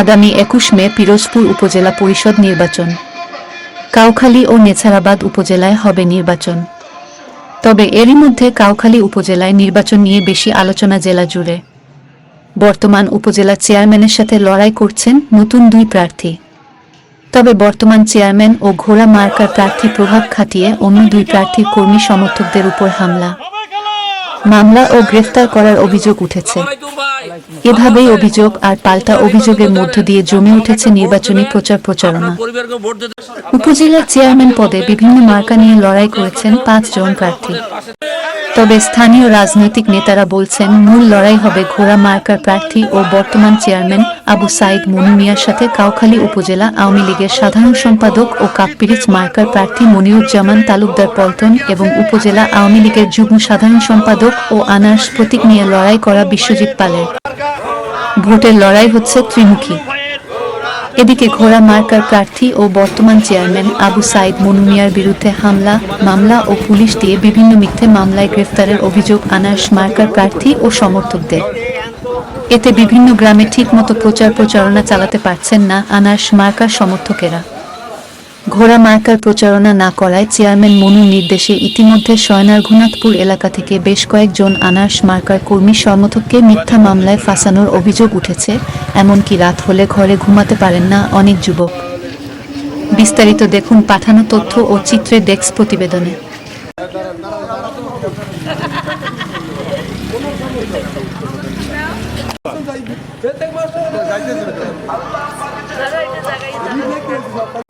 আগামী একুশ মে পিরোজপুর উপজেলা পরিষদ নির্বাচন। কাউখালী ও নেছারাবাদ উপজেলায় হবে নির্বাচন। তবে এরই মধ্যে কাউখালী উপজেলায় নির্বাচন নিয়ে বেশি আলোচনা জেলা জুড়ে। বর্তমান উপজেলা চেয়ারম্যানের সাথে লড়াই করছেন নতুন দুই প্রার্থী। তবে বর্তমান চেয়ারম্যান ও ঘোড়া মার্কার প্রার্থী প্রভাব খাটিয়ে অন্য দুই প্রার্থীর কর্মী সমর্থকদের উপর হামলা। মামলা ও গ্রেফতার করার অভিযোগ উঠেছে। এভাবেই অভিযোগ আর পাল্টা অভিযোগের মধ্য দিয়ে জমে উঠেছে নির্বাচনী প্রচার প্রচারণা। উপজেলার চেয়ারম্যান পদে বিভিন্ন মার্কা নিয়ে লড়াই করেছেন পাঁচজন প্রার্থী। তবে স্থানীয় রাজনৈতিক নেতারা বলছেন, মূল লড়াই হবে ঘোড়া মার্কার প্রার্থী ও বর্তমান চেয়ারম্যান আবু সাইদ মনু মিয়ার সাথে কাউখালী উপজেলা আওয়ামী লীগের সাধারণ সম্পাদক ও কাপ্পিরিচ মার্কার প্রার্থী মনিরুজ্জামান তালুকদার পল্টন এবং উপজেলা আওয়ামী লীগের যুগ্ম সাধারণ সম্পাদক ও আনার্স প্রতীক নিয়ে লড়াই করা বিশ্বজিৎ পালের। ভোটের লড়াই হচ্ছে ত্রিমুখী। এদিকে ঘোড়া মার্কার প্রার্থী ও বর্তমান চেয়ারম্যান আবু সাইদ মনুমিয়ার বিরুদ্ধে হামলা, মামলা ও পুলিশ দিয়ে বিভিন্ন মিথ্যে মামলায় গ্রেফতারের অভিযোগ আনার্স মার্কার প্রার্থী ও সমর্থকদের। এতে বিভিন্ন গ্রামে ঠিকমতো প্রচার প্রচারণা চালাতে পারছেন না আনার্স মার্কার সমর্থকেরা। ঘোড়া মার্কার প্রচারণা না করায় চেয়ারম্যান মনুর নির্দেশে ইতিমধ্যে সয়নার ঘুনাথপুর এলাকা থেকে বেশ কয়েকজন আনার্স মার্কার কর্মী সমর্থককে মিথ্যা মামলায় ফাঁসানোর অভিযোগ উঠেছে। এমনকি রাত হলে ঘরে ঘুমাতে পারেন না অনেক যুবক। বিস্তারিত দেখুন পাঠানো তথ্য ও চিত্রে ডেস্ক প্রতিবেদনে ওরা তুমি তো সব এটা তোমার ভয় নাই ওরা সব ভয় হইছে বড় বড়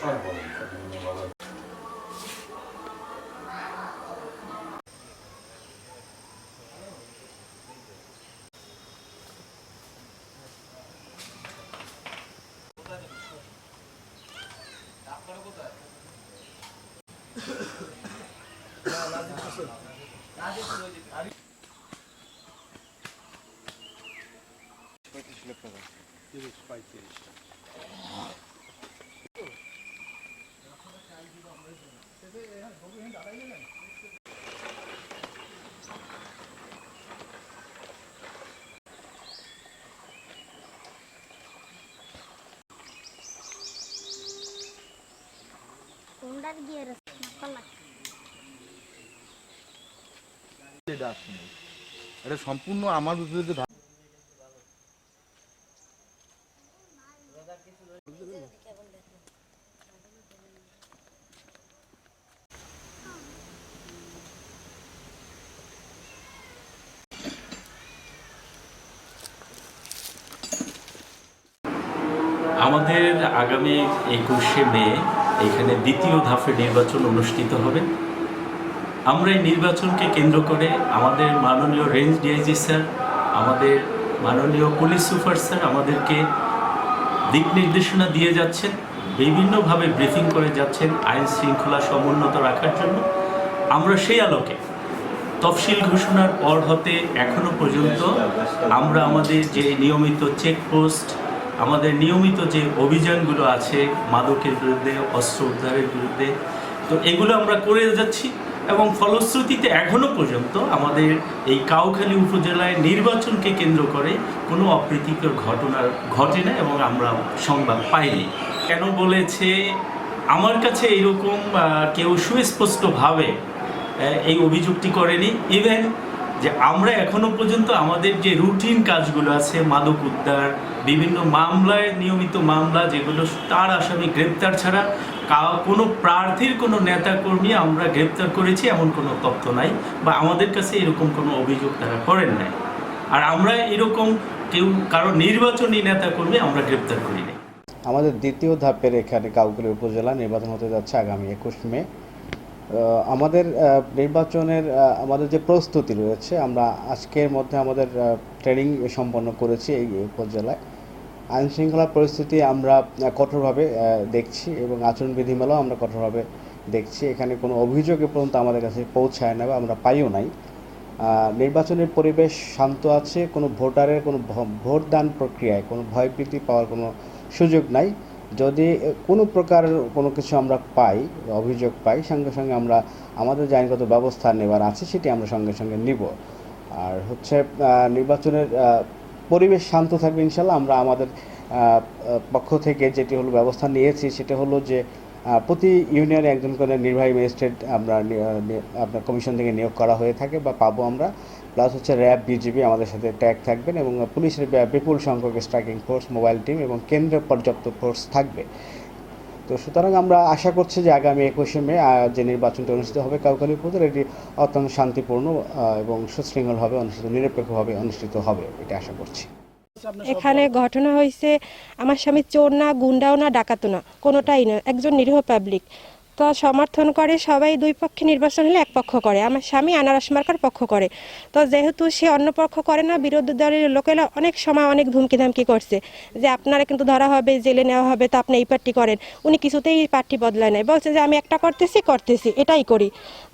কোনটার গিয়ে পাল্লা এটা আসলে এটা সম্পূর্ণ আমার বিপরীতে ভা- আমাদের আগামী একুশে মে এখানে দ্বিতীয় ধাপে নির্বাচন অনুষ্ঠিত হবে। আমরা এই নির্বাচনকে কেন্দ্র করে আমাদের মাননীয় রেঞ্জ ডিআইজি স্যার, আমাদের মাননীয় পুলিশ সুপার স্যার আমাদেরকে দিক নির্দেশনা দিয়ে যাচ্ছেন, বিভিন্নভাবে ব্রিফিং করে যাচ্ছেন আইন শৃঙ্খলা সমুন্নত রাখার জন্য। আমরা সেই আলোকে তফসিল ঘোষণার পর হতে এখনও পর্যন্ত আমরা আমাদের যে নিয়মিত চেকপোস্ট আমাদের নিয়মিত যে অভিযানগুলো আছে, মাদকের বিরুদ্ধে, অস্ত্র উদ্ধারের বিরুদ্ধে, তো এগুলো আমরা করে যাচ্ছি এবং ফলশ্রুতিতে এখনও পর্যন্ত আমাদের এই কাউখালী উপজেলায় নির্বাচনকে কেন্দ্র করে কোনো অপ্রীতিকর ঘটনা ঘটে না এবং আমরা সংবাদ পাইনি। কেন বলেছে? আমার কাছে এইরকম কেউ সুস্পষ্টভাবে এই অভিযোগটি করেনি। ইভেন যে আমরা এখনও পর্যন্ত আমাদের যে রুটিন কাজগুলো আছে, মাদক উদ্ধার, বিভিন্ন মামলায়, নিয়মিত মামলা যেগুলো তার আসামি গ্রেপ্তার ছাড়া কোনো প্রার্থীর কোনো নেতাকর্মী আমরা গ্রেপ্তার করেছি, এমন কোনো তথ্য নাই বা আমাদের কাছে এরকম কোনো অভিযোগ তারা করেন নাই। আর আমরা এরকম কেউ, কারও নির্বাচনী নেতাকর্মী আমরা গ্রেপ্তার করি নাই আমাদের দ্বিতীয় ধাপের এখানে কাউকুলি উপজেলা নির্বাচন হতে যাচ্ছে আগামী একুশ মে। আমাদের নির্বাচনের আমাদের যে প্রস্তুতি রয়েছে, আমরা আজকের মধ্যে আমাদের ট্রেনিং সম্পন্ন করেছি এই উপজেলায়। আইন শৃঙ্খলা পরিস্থিতি আমরা কঠোরভাবে দেখছি এবং আচরণ বিধিমালাও আমরা কঠোরভাবে দেখছি। এখানে কোনো অভিযোগ পর্যন্ত আমাদের কাছে পৌঁছায় না বা আমরা পাইও নাই। নির্বাচনের পরিবেশ শান্ত আছে, কোনো ভোটারের কোনো ভোটদান প্রক্রিয়ায় কোনো ভয়ভীতি পাওয়ার কোনো সুযোগ নাই। যদি কোনো প্রকার কোনো কিছু আমরা পাই, অভিযোগ পাই, সঙ্গে সঙ্গে আমরা আমাদের যে আইনগত ব্যবস্থা নেবার আছে, সেটি আমরা সঙ্গে সঙ্গে নিব। আর হচ্ছে নির্বাচনের পরিবেশ শান্ত থাকবে ইনশাল্লাহ। আমরা আমাদের পক্ষ থেকে যেটি হলো ব্যবস্থা নিয়েছি, সেটা হলো যে প্রতি ইউনিয়নে একজন করে নির্বাহী ম্যাজিস্ট্রেট আমরা আপনার কমিশন থেকে নিয়োগ করা হয়ে থাকে বা পাবো আমরা। প্লাস হচ্ছে র্যাব, বিজিবি আমাদের সাথে ট্যাগ থাকবেন এবং পুলিশের বিপুল সংখ্যক স্ট্রাইকিং ফোর্স মোবাইল টিম এবং কেন্দ্রে পর্যাপ্ত ফোর্স থাকবে। তো সুতরাং আমরা আশা করছি যে আগামী একুশে মে যে নির্বাচনটি অনুষ্ঠিত হবে কাউখালী উপজেলা এটি অত্যন্ত শান্তিপূর্ণ এবং সুশৃঙ্খলভাবে অনুষ্ঠিত, নিরপেক্ষভাবে অনুষ্ঠিত হবে, এটা আশা করছি। এখানে ঘটনা হয়েছে আমার স্বামী চোর না গুন্ডাও না ডাকাতো না কোনোটাই না একজন নিরীহ পাবলিক তো সমর্থন করে সবাই দুই পক্ষে নির্বাচন হলে এক পক্ষ করে আমার স্বামী আনারস মার্কার পক্ষ করে। তো যেহেতু সে অন্য পক্ষ করে না বিরোধী দলের লোকেরা অনেক সময় অনেক ধুমকি ধামকি করছে যে আপনারা কিন্তু ধরা হবে জেলে নেওয়া হবে তো আপনি এই পার্টি করেন। উনি কিছুতেই পার্টি বদলায় নাই। বলছে যে আমি একটা করতেছি করতেছি এটাই করি।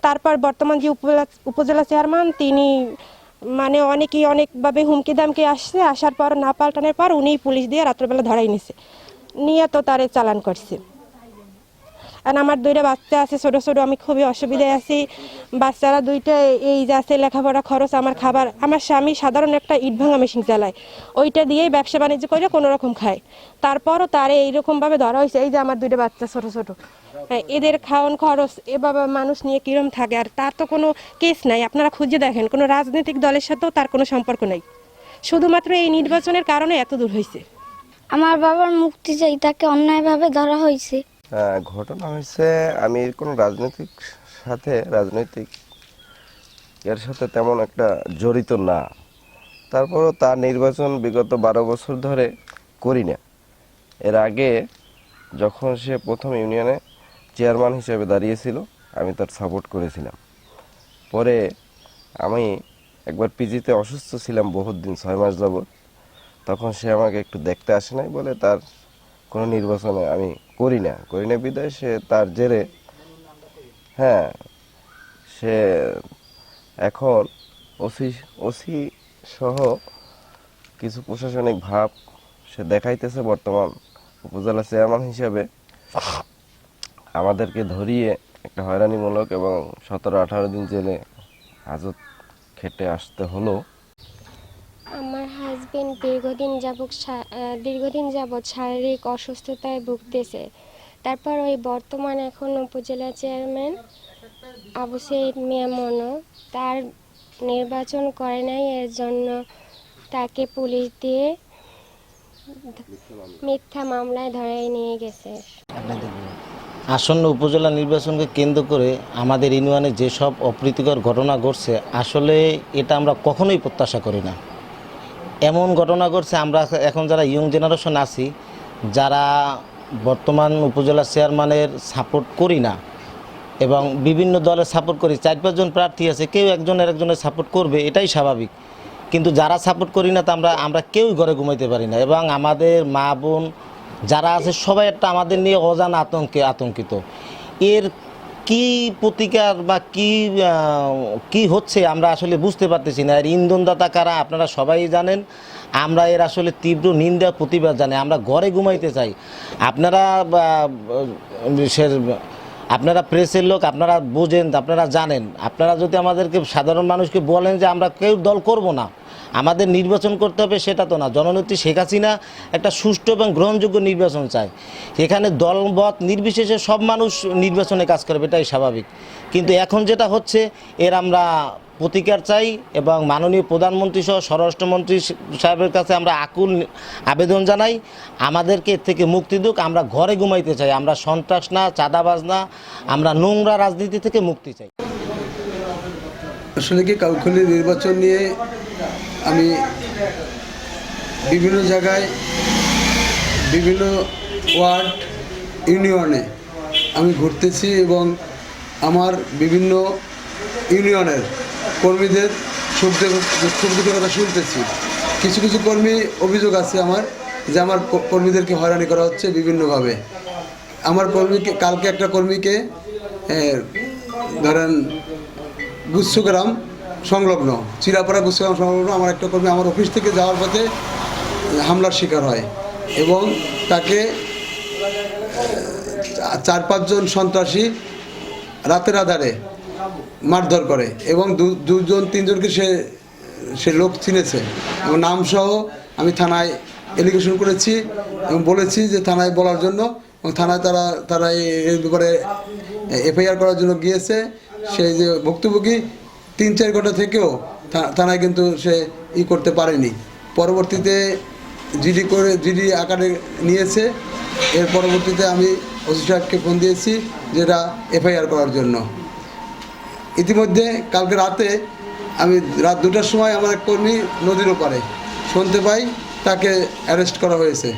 তারপর বর্তমান যে উপজেলা উপজেলা চেয়ারম্যান তিনি মানে অনেকেই অনেকভাবে হুমকি দামকে আসছে, আসার পর না পাল্টানোর পর উনি পুলিশ দিয়ে রাত্রবেলা ধরাই নিছে। নিয়ে তো তারে চালান করছে। আর আমার দুইটা বাচ্চা আছে ছোট ছোট আমি খুবই অসুবিধায় আছি। বাচ্চারা দুইটা এই যে আছে লেখাপড়া খরচ আমার খাবার। আমার স্বামী সাধারণ একটা ইট ভাঙা মেশিন চালায়। ওইটা দিয়েই ব্যবসা বাণিজ্য করে কোনো রকম খায়। তারপরও তারে এইরকমভাবে ধরা হয়েছে এই যে আমার দুইটা বাচ্চা ছোট ছোট। হ্যাঁ, এদের খাওয়ান খরচ এভাবে মানুষ নিয়ে কিরম থাকে আর তার তো কোনো কেস নাই। আপনারা খুঁজে দেখেন কোনো রাজনৈতিক দলের সাথেও তার কোনো সম্পর্ক নেই। শুধুমাত্র এই নির্বাচনের কারণে এত দূর হয়েছে। আমার বাবার মুক্তি চাই তাকে অন্যায়ভাবে ধরা হয়েছে। হ্যাঁ, ঘটনা হয়েছে, আমি কোনো রাজনৈতিক সাথে, রাজনৈতিক এর সাথে তেমন একটা জড়িত না। তারপরও তার নির্বাচন বিগত বারো বছর ধরে করি না। এর আগে যখন সে প্রথম ইউনিয়নে চেয়ারম্যান হিসেবে দাঁড়িয়েছিল, আমি তার সাপোর্ট করেছিলাম। পরে আমি একবার পিজিতে অসুস্থ ছিলাম বহুত দিন ছয় মাস যাবৎ। তখন সে আমাকে একটু দেখতে আসে নাই বলে তার কোনো নির্বাচনে আমি করি না। করি না বিদায়, সে তার জেরে হ্যাঁ সে এখন ওসি ওসি সহ কিছু প্রশাসনিক ভাব সে দেখাইতেছে বর্তমান উপজেলা চেয়ারম্যান হিসাবে। আমাদেরকে ধরিয়ে একটা হয়রানিমূলক এবং সতেরো আঠারো দিন জেলে হাজত খেটে আসতে হলো। আমার হাজবেন্ড দীর্ঘদিন যাবৎ দীর্ঘদিন যাবৎ শারীরিক অসুস্থতায় ভুগতেছে। তারপর ওই বর্তমান এখন উপজেলা চেয়ারম্যান আবু সৈদ মিয়া মনো তার নির্বাচন করে নাই, এর জন্য তাকে পুলিশ দিয়ে মিথ্যা মামলায় ধরাই নিয়ে গেছে। আসন্ন উপজেলা নির্বাচনকে কেন্দ্র করে আমাদের ইউনিয়নে যেসব অপ্রীতিকর ঘটনা ঘটছে, আসলে এটা আমরা কখনোই প্রত্যাশা করি না। এমন ঘটনা ঘটছে, আমরা এখন যারা ইয়ং জেনারেশন আছি, যারা বর্তমান উপজেলা চেয়ারম্যানের সাপোর্ট করি না এবং বিভিন্ন দলের সাপোর্ট করি, চার পাঁচজন প্রার্থী আছে, কেউ একজনের একজনের সাপোর্ট করবে, এটাই স্বাভাবিক। কিন্তু যারা সাপোর্ট করি না, তা আমরা আমরা কেউই ঘরে ঘুমাইতে পারি না এবং আমাদের মা বোন যারা আছে, সবাই একটা আমাদের নিয়ে অজানা আতঙ্কে আতঙ্কিত। এর কি প্রতিকার বা কি কি হচ্ছে আমরা আসলে বুঝতে পারতেছি না। এর ইন্ধনদাতা কারা আপনারা সবাই জানেন। আমরা এর আসলে তীব্র নিন্দা, প্রতিবাদ জানি আমরা ঘরে ঘুমাইতে চাই। আপনারা আপনারা প্রেসের লোক, আপনারা বোঝেন, আপনারা জানেন। আপনারা যদি আমাদেরকে সাধারণ মানুষকে বলেন যে আমরা কেউ দল করব না আমাদের নির্বাচন করতে হবে সেটা তো না। জননেত্রী শেখ হাসিনা একটা সুষ্ঠু এবং গ্রহণযোগ্য নির্বাচন চায়। এখানে দলমত, নির্বিশেষে সব মানুষ নির্বাচনে কাজ করবে, এটাই স্বাভাবিক। কিন্তু এখন যেটা হচ্ছে, এর আমরা প্রতিকার চাই এবং মাননীয় প্রধানমন্ত্রী সহ স্বরাষ্ট্রমন্ত্রী সাহেবের কাছে আমরা আকুল আবেদন জানাই। আমাদেরকে এর থেকে মুক্তি দিক, আমরা ঘরে ঘুমাইতে চাই। আমরা সন্ত্রাস না, চাঁদাবাজ না, আমরা নোংরা রাজনীতি থেকে মুক্তি চাই। আসলে কি কাউখালী নির্বাচন নিয়ে আমি বিভিন্ন জায়গায়, বিভিন্ন ওয়ার্ড, ইউনিয়নে আমি ঘুরতেছি এবং আমার বিভিন্ন ইউনিয়নের কর্মীদের কথা শুনতেছি। কিছু কিছু কর্মী অভিযোগ আছে আমার যে আমার কর্মীদেরকে হয়রানি করা হচ্ছে বিভিন্নভাবে। আমার কর্মীকে, কালকে একটা কর্মীকে ধরেন, গুচ্ছগ্রাম সংলগ্ন, চিরাপাড়া গুচ্ছগ্রাম সংলগ্ন, আমার একটা কর্মী আমার অফিস থেকে যাওয়ার পথে হামলার শিকার হয় এবং তাকে চার পাঁচজন সন্ত্রাসী রাতের আধারে মারধর করে এবং দু- দুজন, তিনজনকে সে সে লোক চিনেছে। এবং নামসহ আমি থানায় এলিগেশন করেছি এবং বলেছি যে থানায় বলার জন্য এবং থানায় তারা তারা এ- এর ব্যাপারে, এফআইআর করার জন্য গিয়েছে। সেই যে ভুক্তভোগী তিন চার ঘণ্টা থেকেও থানায় কিন্তু সে ই করতে পারেনি। পরবর্তীতে জিডি করে, জিডি আকারে নিয়েছে। এর পরবর্তীতে আমি ওসি সাহেবকে ফোন দিয়েছি যেটা এফআইআর করার জন্য। ইতিমধ্যে কালকে রাতে আমি রাত দুটার সময় আমার এক কর্মী নদীর ওপারে শুনতে পাই, তাকে অ্যারেস্ট করা হয়েছে।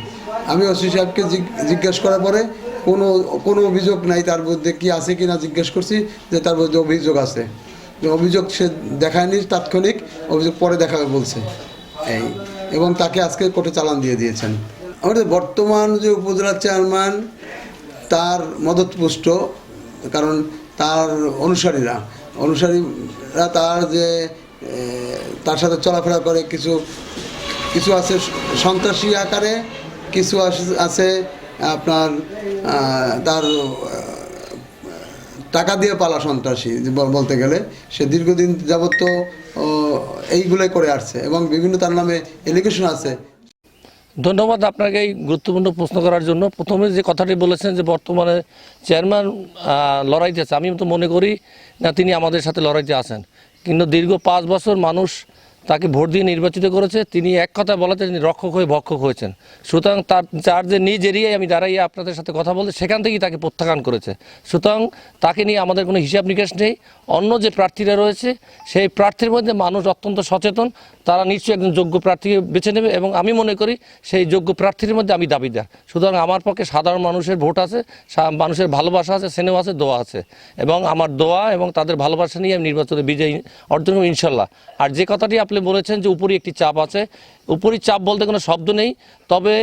আমি ওসি সাহেবকে জিজ্ঞ- জিজ্ঞেস করার পরে কোনো কোনো অভিযোগ নাই তার বিরুদ্ধে কি আছে কি না জিজ্ঞেস করছি যে তার বিরুদ্ধে অভিযোগ আছে। অভিযোগ সে দেখায়নি তাৎক্ষণিক, অভিযোগ পরে দেখাবে বলছে। এই, এবং তাকে আজকে কোর্টে চালান দিয়ে দিয়েছেন। আমাদের বর্তমান যে উপজেলা চেয়ারম্যান, তার মদতপুষ্ট, কারণ তার অনুসারীরা অনুসারীরা তার যে তার সাথে চলাফেরা করে কিছু কিছু আছে সন্ত্রাসী আকারে, কিছু আছে আপনার তার টাকা দিয়ে পালা সন্ত্রাসী বলতে গেলে। সে দীর্ঘদিন যাবত তো এইগুলোই করে আসছে এবং বিভিন্ন তার নামে এলিগেশন আছে। ধন্যবাদ আপনাকে এই গুরুত্বপূর্ণ প্রশ্ন করার জন্য। প্রথমে যে কথাটি বলেছেন যে বর্তমানে চেয়ারম্যান লড়াইতে আছে, আমি তো মনে করি না তিনি আমাদের সাথে লড়াইতে আছেন। কিন্তু দীর্ঘ পাঁচ বছর মানুষ তাকে ভোট দিয়ে নির্বাচিত করেছে। তিনি এক কথা বলাতে তিনি রক্ষক হয়ে ভক্ষক হয়েছেন। সুতরাং তার যার যে নিজ এরিয়ায় আমি দাঁড়াইয়ে আপনাদের সাথে কথা বলতে সেখান থেকেই তাকে প্রত্যাখ্যান করেছে। সুতরাং তাকে নিয়ে আমাদের কোনো হিসাব নিকাশ নেই। অন্য যে প্রার্থীরা রয়েছে, সেই প্রার্থীর মধ্যে মানুষ অত্যন্ত সচেতন। তারা নিশ্চয়ই একজন যোগ্য প্রার্থীকে বেছে নেবে এবং আমি মনে করি সেই যোগ্য প্রার্থীর মধ্যে আমি দাবিদার। সুতরাং আমার পক্ষে সাধারণ মানুষের ভোট আছে মানুষের ভালোবাসা আছে, স্নেহ আছে, দোয়া আছে। এবং আমার দোয়া এবং তাদের ভালোবাসা নিয়ে আমি নির্বাচনে বিজয়ী অর্জন ইনশাল্লাহ। আর যে কথাটি আপনি বলেছেন যে উপরই একটি চাপ আছে। উপরই চাপ বলতে কোনো শব্দ নেই। তবে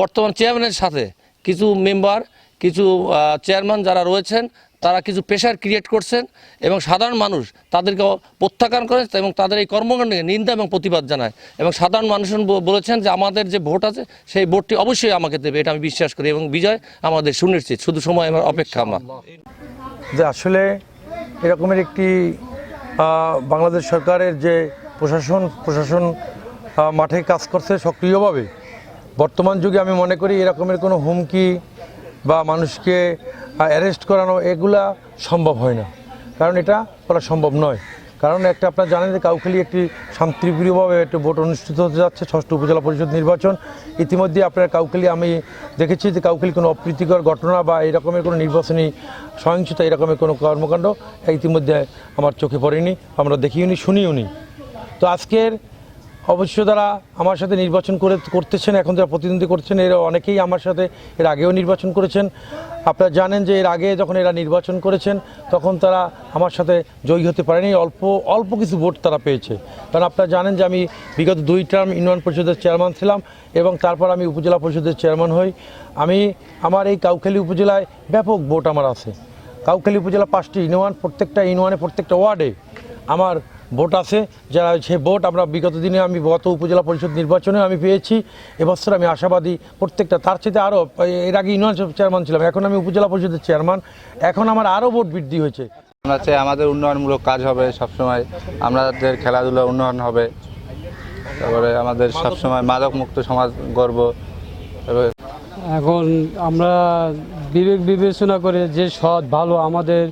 বর্তমান চেয়ারম্যানের সাথে কিছু মেম্বার, কিছু চেয়ারম্যান যারা রয়েছেন, তারা কিছু প্রেশার ক্রিয়েট করছেন এবং সাধারণ মানুষ তাদেরকে প্রত্যাখ্যান করেন এবং তাদের এই কর্মকাণ্ডকে নিন্দা এবং প্রতিবাদ জানায়। এবং সাধারণ মানুষ বলেছেন যে আমাদের যে ভোট আছে, সেই ভোটটি অবশ্যই আমাকে দেবে, এটা আমি বিশ্বাস করি এবং বিজয় আমাদের সুনিশ্চিত। শুধু সময় আমার অপেক্ষা আমরা। যে আসলে এরকমের একটি বাংলাদেশ সরকারের যে প্রশাসন প্রশাসন মাঠে কাজ করছে সক্রিয়ভাবে। বর্তমান যুগে আমি মনে করি এরকমের কোনো হুমকি বা মানুষকে অ্যারেস্ট করানো এগুলা সম্ভব হয় না। কারণ এটা করা সম্ভব নয়। কারণ একটা আপনার জানেন যে কাউখালী একটি শান্তিপ্রিয়ভাবে একটি ভোট অনুষ্ঠিত হতে যাচ্ছে, ষষ্ঠ উপজেলা পরিষদ নির্বাচন। ইতিমধ্যে আপনার কাউখালী, আমি দেখেছি যে কাউখালী কোনো অপ্রীতিকর ঘটনা বা এরকমের কোনো নির্বাচনী সহিংসতা, এরকমের কোনো কর্মকাণ্ড ইতিমধ্যে আমার চোখে পড়েনি। আমরা দেখিওনি শুনিওনি তো আজকের অবশ্য তারা আমার সাথে নির্বাচন করে করতেছেন, এখন যারা প্রতিদ্বন্দ্বী করছেন, এরা অনেকেই আমার সাথে এর আগেও নির্বাচন করেছেন। আপনারা জানেন যে এর আগে যখন এরা নির্বাচন করেছেন, তখন তারা আমার সাথে জয়ী হতে পারেনি। অল্প অল্প কিছু ভোট তারা পেয়েছে। কারণ আপনারা জানেন যে আমি বিগত দুই টার্ম ইউনিয়ন পরিষদের চেয়ারম্যান ছিলাম এবং তারপর আমি উপজেলা পরিষদের চেয়ারম্যান হই। আমি, আমার এই কাউখালী উপজেলায় ব্যাপক ভোট আমার আছে। কাউখালী উপজেলা পাঁচটি ইউনিয়ন, প্রত্যেকটা ইউনিয়নে, প্রত্যেকটা ওয়ার্ডে আমার ভোট আছে। যারা সে ভোট আমরা বিগত দিনে আমি গত উপজেলা পরিষদ নির্বাচনে আমি পেয়েছি। এবছর আমি আশাবাদী প্রত্যেকটা তার সাথে আরও এর আগে ইউনিয়ন চেয়ারম্যান ছিলাম এখন আমি উপজেলা পরিষদের চেয়ারম্যান এখন আমার আরও ভোট বৃদ্ধি হয়েছে। আমরা চাই আমাদের উন্নয়নমূলক কাজ হবে সবসময় আমাদের খেলাধুলা উন্নয়ন হবে। তারপরে আমাদের সবসময় মাদক মুক্ত সমাজ গর্ব। এখন আমরা বিবেক বিবেচনা করে যে সৎ ভালো আমাদের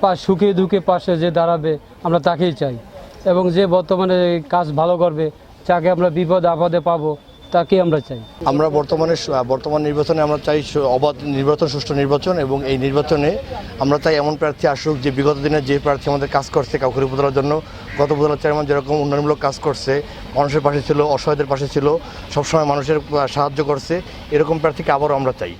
পা সুখে দুঃখে পাশে যে দাঁড়াবে আমরা তাকেই চাই। এবং যে বর্তমানে কাজ ভালো করবে যাকে আমরা বিপদ আপদে পাবো তাকে আমরা চাই। আমরা বর্তমানে বর্তমান নির্বাচনে আমরা চাই অবাধ নির্বাচন, সুষ্ঠু নির্বাচন এবং এই নির্বাচনে আমরা চাই এমন প্রার্থী আসুক যে বিগত দিনে যে প্রার্থী আমাদের কাজ করছে কাউকুরি উপজেলার জন্য, গত উপজেলা চেয়ারম্যান যেরকম উন্নয়নমূলক কাজ করছে, মানুষের পাশে ছিল, অসহায়দের পাশে ছিল, সবসময় মানুষের সাহায্য করছে, এরকম প্রার্থীকে আবারও আমরা চাই।